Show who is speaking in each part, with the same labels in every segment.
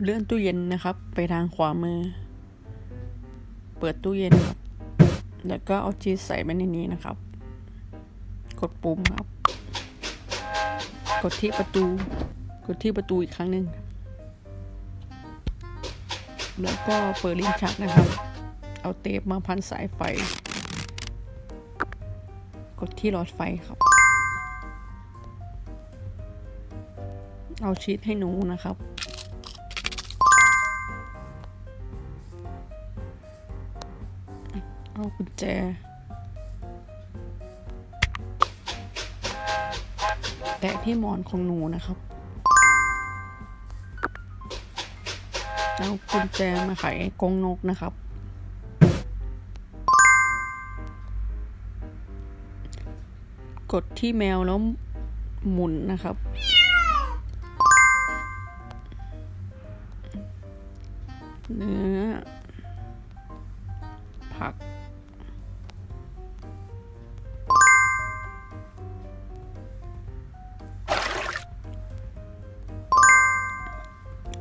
Speaker 1: เลื่อนตู้เย็นนะครับ ไปทางขวามือ เปิดตู้เย็นครับ แล้วก็เอาชีสใส่ไปในนี้นะครับ กดปุ่มครับ กดที่ประตู กดที่ประตูอีกครั้งหนึ่ง แล้วก็เปิดลิ้นชักนะครับ เอาเทปมาพันสายไฟ กดที่หลอดไฟครับ เอาชีสให้หนูนะครับ เอากุญแจแตะที่หมอนของหนูนะครับ เอากุญแจมาไขกรงนกนะครับ กดที่แมวแล้วหมุนนะครับ เนื้อผัก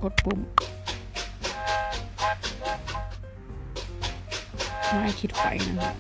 Speaker 1: กดปุ่มไม่คิดไฟนะครับ